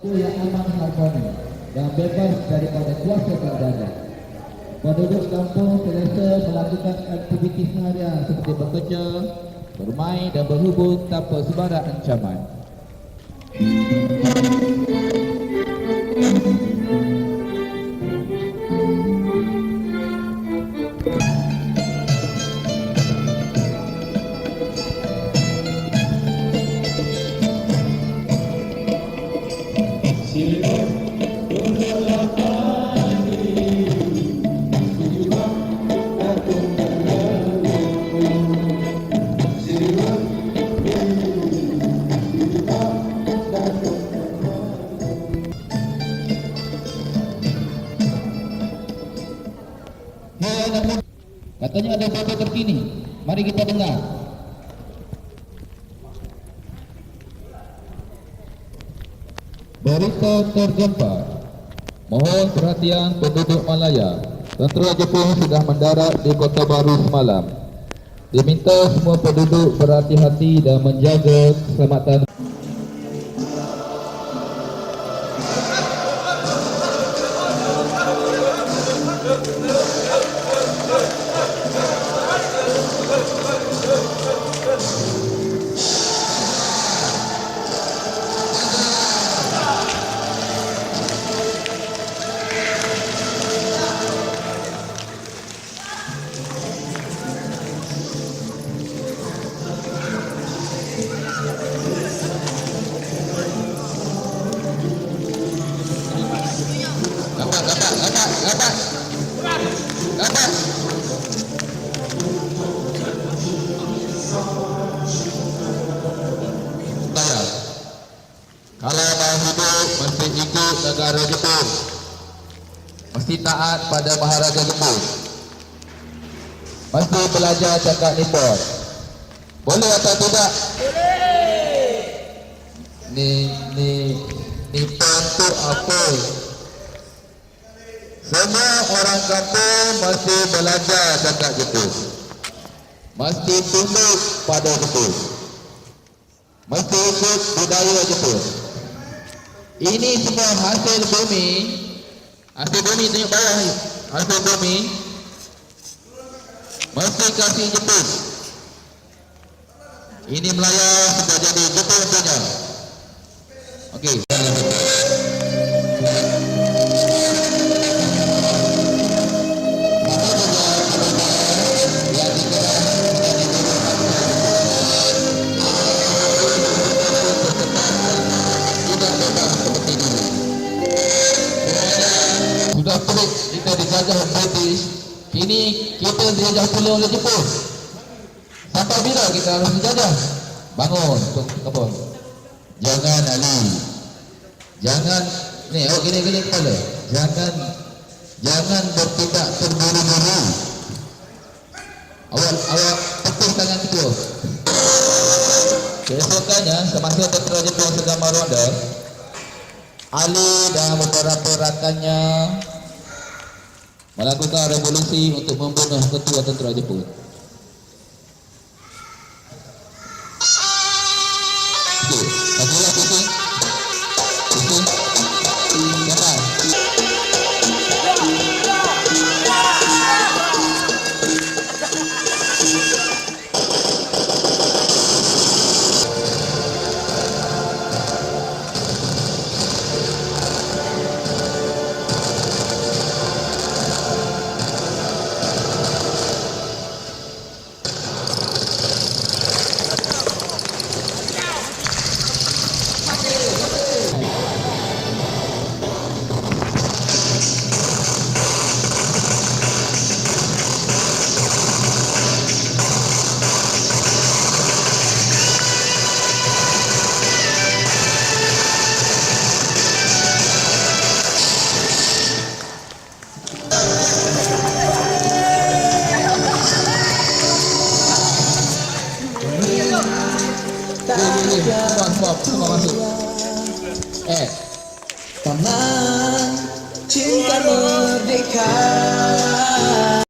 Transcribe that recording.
Itu yang aman harmoni dan bebas daripada kuasa perdana. Penduduk kampung selesa melakukan aktiviti seharian seperti bekerja, bermain dan berhubung tanpa sebarang ancaman. Hei katanya ada berita terkini. Mari kita dengar. Berita terjempat. Mohon perhatian penduduk Malaya. Tentera Jepun sudah mendarat di Kota Baru semalam. Diminta semua penduduk berhati-hati dan menjaga keselamatan negara Jepun. Mesti taat pada Maharaja Jepun. Mesti belajar cakap Nippon. Boleh atau tidak? Boleh. Ni ni Nippon tu apa? Semua orang kampung mesti belajar cakap Jepun. Mesti tunduk pada Jepun. Mesti ikut budaya Jepun. Ini semua hasil bumi. Hasil bumi tunjuk bawah. Hasil bumi. Mesti kasih Jepun. Ini Melaya sudah jadi Jepun punya. Okey. Kini kita dijajah pula oleh Jepun. Sampai bila kita harus dijajah? Bangun untuk kebun. Jangan Ali. Jangan ni awak gini gini kepala. Jangan jangan bertindak terburu-buru. Awak awak tepuk tangan ketua. Keesokannya semasa tentera Jepun sedang meronda, Ali dan beberapa rakannya melakukan revolusi untuk membunuh ketua tentera Jepun. Ni, ni, ni. Semua, semua, semua masuk. Eh, Taman cinta merdeka